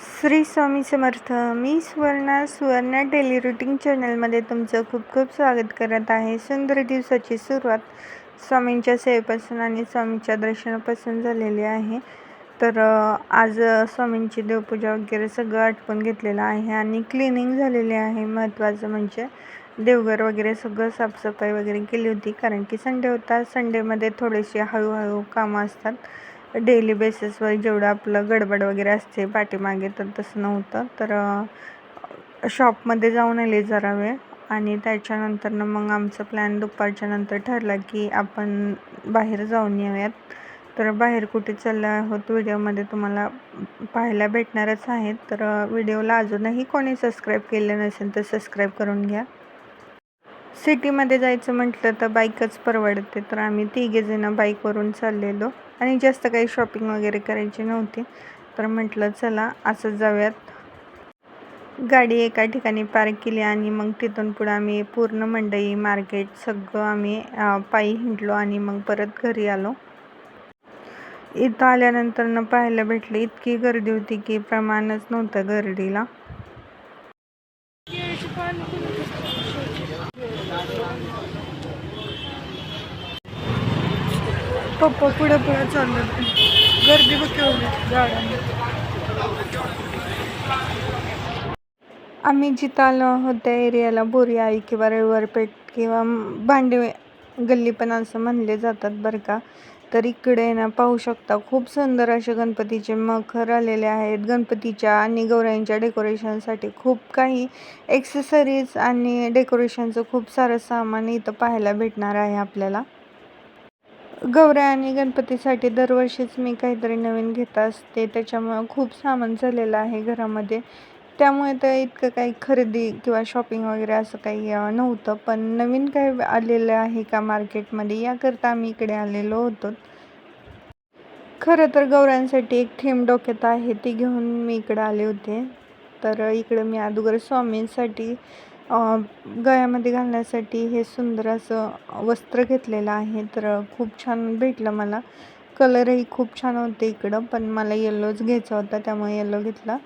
श्री स्वामी समर्थ मी Suvarna Suvarna daily routine चॅनलमध्ये तुमचं खूप खूप स्वागत करत आहे. सुंदर दिवसाची सुरुवात स्वामींच्या सेवेपासून आणि स्वामींच्या दर्शनापासून झालेली आहे. तर आज स्वामींची देवपूजा वगैरे सगळं आटपून घेतलेलं आहे आणि क्लिनिंग झालेली आहे. महत्त्वाचं म्हणजे देवघर वगैरे सगळं साफसफाई वगैरे केली होती कारण की संडे होता. संडेमध्ये थोडेसे हळूहळू कामं असतात. डेली बेसिसवर जेवढं आपलं गडबड वगैरे असते पाठीमागे तर तसं नव्हतं. तर शॉपमध्ये जाऊन आले जरा वेळ आणि त्याच्यानंतरनं मग आमचं प्लॅन दुपारच्या नंतर ठरला की आपण बाहेर जाऊन येऊयात. तर बाहेर कुठे चाललं आहोत व्हिडिओमध्ये तुम्हाला पाहायला भेटणारच आहेत. तर व्हिडिओला अजूनही कोणी सबस्क्राईब केलं नसेल तर सबस्क्राईब करून घ्या. सिटीमध्ये जायचं म्हटलं तर बाईकच परवडते. तर आम्ही तिघेजणं बाईकवरून चाललेलो. आणि जास्त काही शॉपिंग वगैरे करायची नव्हती. तर म्हटलं चला असंच जाऊयात. गाडी एका ठिकाणी पार्क केली आणि मग तिथून पुढं आम्ही पूर्ण मंडई मार्केट सगळं आम्ही पायी हिंडलो आणि मग परत घरी आलो. इथं आल्यानंतर न पाहायला भेटलं इतकी गर्दी होती की प्रमाणच नव्हतं गर्दीला. पप्पा पुढे पुढे चाललं. गर्दी बघ केवढी आम्ही जिथं आलो आहोत त्या एरियाला बोरी आई किंवा रविवारपेठ किंवा भांडे गल्ली पण असं म्हणले जातात बरं का. तर इकडे ना पाहू शकता खूप सुंदर असे गणपतीचे मखर आलेले आहेत. गणपतीच्या आणि गौराईंच्या डेकोरेशनसाठी खूप काही एक्सेसरीज आणि डेकोरेशनचं खूप सारं सामान इथं पाहायला भेटणार आहे आपल्याला. गौऱ्या आणि गणपतीसाठी दरवर्षीच मी काहीतरी नवीन घेत असते. त्याच्यामुळं खूप सामान झालेलं आहे घरामध्ये. त्यामुळे तर इतकं काही खरेदी किंवा शॉपिंग वगैरे असं काही नव्हतं. पण नवीन काही आलेलं आहे का मार्केटमध्ये याकरता आम्ही इकडे आलेलो होतो. खरं तर गौऱ्यांसाठी एक थीम डोक्यात आहे ती घेऊन मी इकडं आले होते. तर इकडं मी अगोदर स्वामींसाठी गळ्यामध्ये घालण्यासाठी हे सुंदर असं वस्त्र घेतलेलं आहे. तर खूप छान भेटलं मला. कलरही खूप छान होते इकडं पण मला येल्लोच घ्यायचा होता त्यामुळे येल्लो घेतला.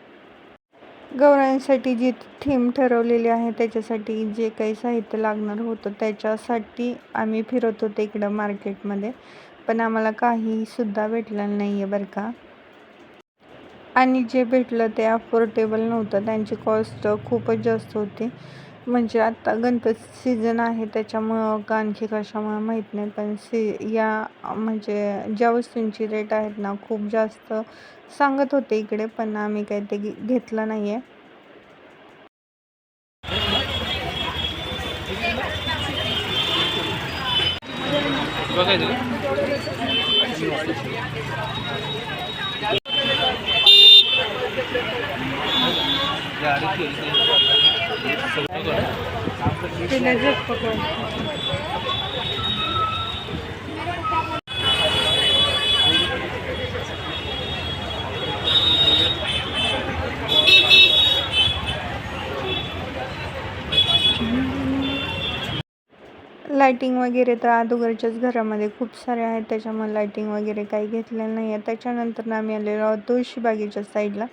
गौरांसाठी जी थीम ठरवलेली आहे त्याच्यासाठी जे काही साहित्य लागणार होतं त्याच्यासाठी आम्ही फिरत होतो इकडं मार्केटमध्ये पण आम्हाला काहीसुद्धा भेटलं नाही आहे बरं का. आणि जे भेटलं ते अफोर्डेबल नव्हतं त्यांची कॉस्ट खूपच जास्त होती. म्हणजे आत्ता गणपती सीझन आहे त्याच्यामुळं का आणखी कशामुळं माहीत नाही. पण सी या म्हणजे ज्या वस्तूंची रेट आहेत ना खूप जास्त सांगत होते इकडे पण आम्ही काही ते घे- घेतलं नाही आहे लायटिंग वगैरे तर अगोदरच्याच घरामध्ये खूप सारे आहेत. त्याच्यामुळे लायटिंग वगैरे काही घेतलेलं नाही आहे त्याच्यानंतर आम्ही आलेलो आहोत तुळशीबागेच्या साईडला.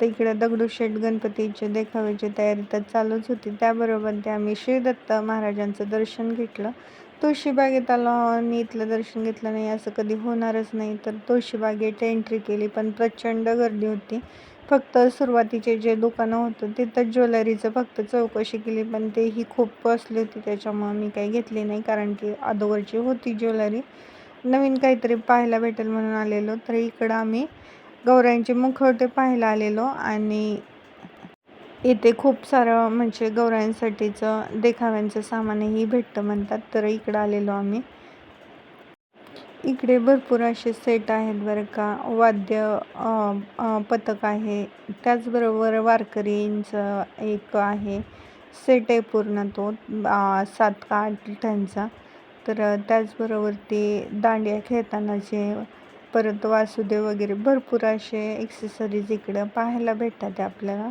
तर इकडे दगडूशेठ गणपतीचे देखाव्याची तयारी तर चालूच होती. त्याबरोबर ते आम्ही श्रीदत्त महाराजांचं दर्शन घेतलं. तुळशीबागेत आलो आणि इथलं दर्शन घेतलं नाही असं कधी होणारच नाही. तर तुळशीबागेत एंट्री केली पण प्रचंड गर्दी होती. फक्त सुरुवातीचे जे दुकानं होतं तिथं ज्वेलरीचं फक्त चौकशी केली पण तेही खूप बसली होती. त्याच्यामुळं मी काही घेतली नाही कारण की अगोदरची होती ज्वेलरी. नवीन काहीतरी पाहायला भेटेल म्हणून आलेलो. तर इकडं आम्ही गौऱ्यांचे मुखवटे पाहायला आलेलो आणि इथे खूप सारं म्हणजे गौऱ्यांसाठीचं देखाव्यांचं सामानही भेटतं म्हणतात तर इकडं आलेलो आम्ही. इकडे भरपूर असे सेट आहेत बरं का. वाद्य पथक आहे. त्याचबरोबर वारकरींचं एक आहे. सेट आहे पूर्ण तो सात का आठ त्यांचा तर त्याचबरोबर ते दांडिया खेळतानाचे परत वासुदेव वगैरे भरपूर असे एक्सेसरीज इकडं पाहायला भेटतात आपल्याला.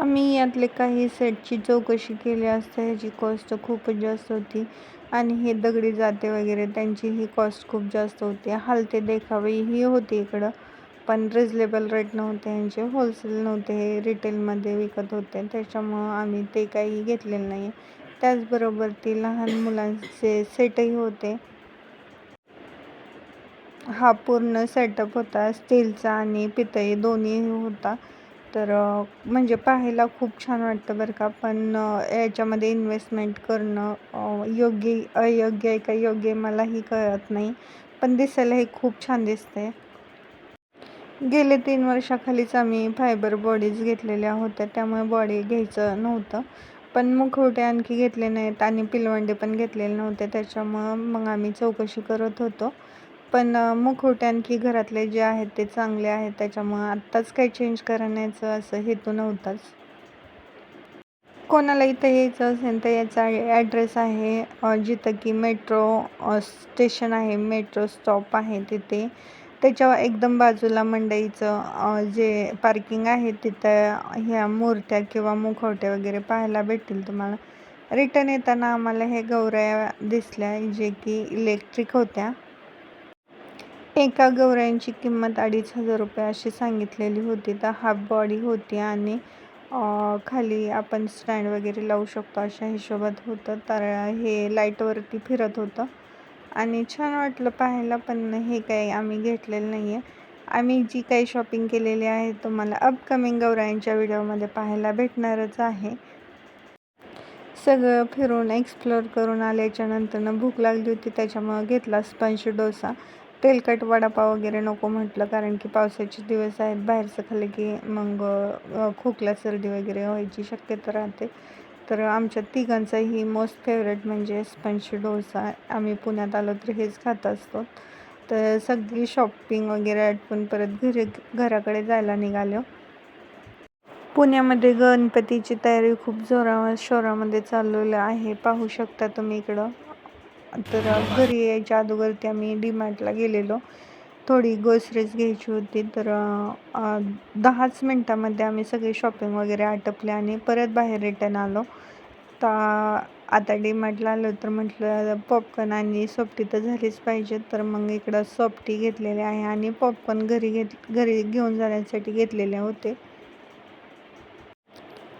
आम्ही यातले काही सेटची चौकशी केली असता ह्याची कॉस्ट खूपच जास्त होती. आणि हे दगडी जाते वगैरे त्यांची ही कॉस्ट खूप जास्त होती. हलते देखावे ही होती इकडं. पण रिजनेबल रेट नव्हते यांचे होलसेल नव्हते हे रिटेलमध्ये विकत होते. त्याच्यामुळं आम्ही ते काही घेतलेलं नाही त्याचबरोबर ती लहान मुलांचे सेटही होते. हा पूर्ण सेटअप होता. स्टीलचा आणि पितळी दोन्ही होता. तर म्हणजे पाहायला खूप छान वाटतं बरं का. पण याच्यामध्ये इन्व्हेस्टमेंट करणं योग्य अयोग्य आहे का योग्य मलाही कळत नाही. पण दिसायला हे खूप छान दिसते गेले तीन वर्षाखालीच आम्ही फायबर बॉडीज घेतलेल्या होत्या. त्यामुळे बॉडी घ्यायचं नव्हतं. पण मुखवटे आणखी घेतले नाहीत आणि पिलवंडे पण घेतलेले नव्हते. त्याच्यामुळं मग आम्ही चौकशी करत होतो. पण अ, मुखवटे आणखी घरातले जे आहेत ते चांगले आहेत त्याच्यामुळं आत्ताच काही चेंज करण्याचं असं हेतू नव्हताच. कोणाला इथं यायचं असेल तर याचा ॲड्रेस आहे जिथं की मेट्रो स्टेशन आहे मेट्रो स्टॉप आहे तिथे. त्याच्या एकदम बाजूला मंडईचं जे पार्किंग आहे तिथं ह्या मूर्त्या किंवा मुखवटे वगैरे पाहायला भेटतील तुम्हाला. रिटर्न येताना आम्हाला हे गौऱ्या दिसल्या जे की इलेक्ट्रिक होत्या. एका गवऱ्यांची किंमत अडीच हजार रुपये अशी सांगितलेली होती. तर हाफ बॉडी होती आणि खाली आपण स्टँड वगैरे लावू शकतो अशा हिशोबात होतं. तर हे लाईटवरती फिरत होतं. आणि छान वाटलं पाहायला पण हे काही आम्ही घेतलेलं नाही आहे आम्ही जी काही शॉपिंग केलेली आहे तुम्हाला अपकमिंग गौरायांच्या व्हिडिओमध्ये पाहायला भेटणारच आहे. सगळं फिरून एक्सप्लोअर करून आल्याच्यानंतरनं भूक लागली होती त्याच्यामुळं घेतला स्पंज डोसा. तेलकट वडापाव वगैरे नको म्हटलं कारण की पावसाचे दिवस आहेत. बाहेरचं खाल्लं की मग खोकला सर्दी वगैरे व्हायची शक्यता राहते. तर आमच्या तिघांचाही मोस्ट फेवरेट म्हणजे स्पंज डोसा. आम्ही पुण्यात आलो तर हेच खात असतो. तर सगळी शॉपिंग वगैरे आटपून परत घरी घराकडे जायला निघालो. पुण्यामध्ये गणपतीची तयारी खूप जोरा शोरामध्ये चाललेलं आहे. पाहू शकता तुम्ही इकडं. तर घरी यायच्या अगोदरती आम्ही डीमार्टला गेलेलो. थोडी ग्रोसरीज घ्यायची होती तर दहाच मिनटामध्ये आम्ही सगळी शॉपिंग वगैरे आटपले आणि परत बाहेर रिटर्न आलो. ता आता डीमार्टला आलो तर म्हटलं पॉपकॉर्न आणि सॉफ्टी तर झालीच पाहिजे तर मग इकडं सॉफ्टी घेतलेली आहे आणि पॉपकॉर्न घरी घेत घरी घेऊन जाण्यासाठी घेतलेले होते.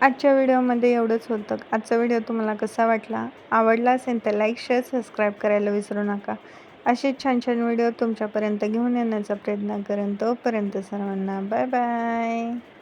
आजच्या व्हिडिओमध्ये एवढंच होतं आजचा व्हिडिओ तुम्हाला कसा वाटला? आवडला असेल तर लाईक शेअर सबस्क्राईब करायला विसरू नका. असे छान छान व्हिडिओ तुमच्यापर्यंत घेऊन येण्याचा प्रयत्न करेन तोपर्यंत सर्वांना बाय बाय